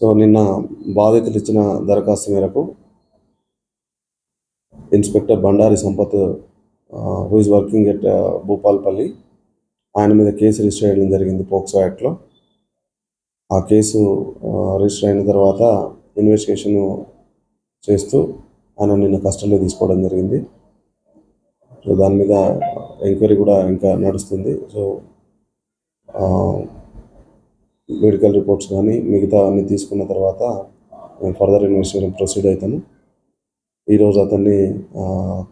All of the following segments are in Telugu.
సో నిన్న బాధితులు ఇచ్చిన దరఖాస్తు మేరకు inspector Bandari Sampath who is working at Bhupalpally ఆయన మీద కేసు రిజిస్టర్ చేయడం జరిగింది పోక్సో యాక్ట్లో. ఆ కేసు రిజిస్టర్ అయిన తర్వాత ఇన్వెస్టిగేషన్ చేస్తూ ఆయన నిన్న కస్టడీలో తీసుకోవడం జరిగింది. సో దాని మీద ఎంక్వైరీ కూడా ఇంకా నడుస్తుంది. సో మెడికల్ రిపోర్ట్స్ కానీ మిగతా అన్ని తీసుకున్న తర్వాత మేము ఫర్దర్ ఇన్వెస్టిగేషన్ ప్రొసీడ్ అవుతాము ఈరోజు అతన్ని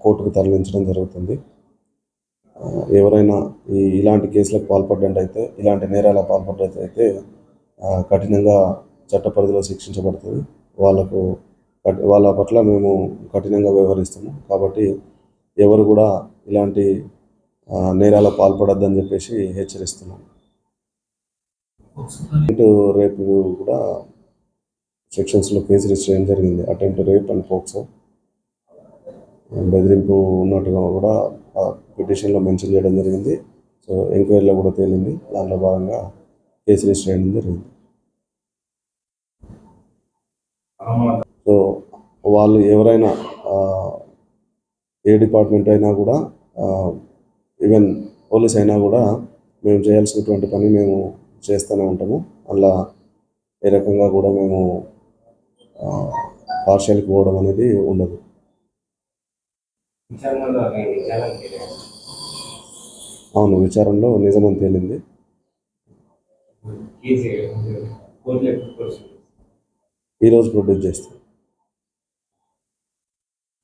కోర్టుకు తరలించడం జరుగుతుంది. ఎవరైనా ఈ ఇలాంటి కేసులకు పాల్పడ్డట్టయితే ఇలాంటి నేరాలకు పాల్పడ్డట్టయితే కఠినంగా చట్ట పరిధిలో శిక్షించబడుతుంది. వాళ్ళకు కఠి- వాళ్ళ పట్ల మేము కఠినంగా వ్యవహరిస్తాము. కాబట్టి ఎవరు కూడా ఇలాంటి ఆ, నేరాల పాల్పడొద్దని చెప్పేసి హెచ్చరిస్తున్నాం అటెంప్ట్ రేపు కూడా సెక్షన్స్లో కేసు రిజిస్టర్ చేయడం జరిగింది. Attempt rape and POCSO. బెదిరింపు ఉన్నట్టుగా కూడా ఆ పిటిషన్లో మెన్షన్ చేయడం జరిగింది. సో ఎంక్వైరీలో కూడా తేలింది. దాంట్లో భాగంగా కేసు రిజిస్టర్ చేయడం జరిగింది. సో వాళ్ళు ఎవరైనా ఏ డిపార్ట్మెంట్ అయినా కూడా ఈవెన్ పోలీస్ అయినా కూడా మేము చేయాల్సినటువంటి పని మేము చేస్తూనే ఉంటాము. అలా ఏ రకంగా కూడా మేము పార్షియల్కి పోవడం అనేది ఉండదు. అవును విచారంలో నిజమని తేలింది. ఈరోజు ప్రొడ్యూస్ చేస్తాం.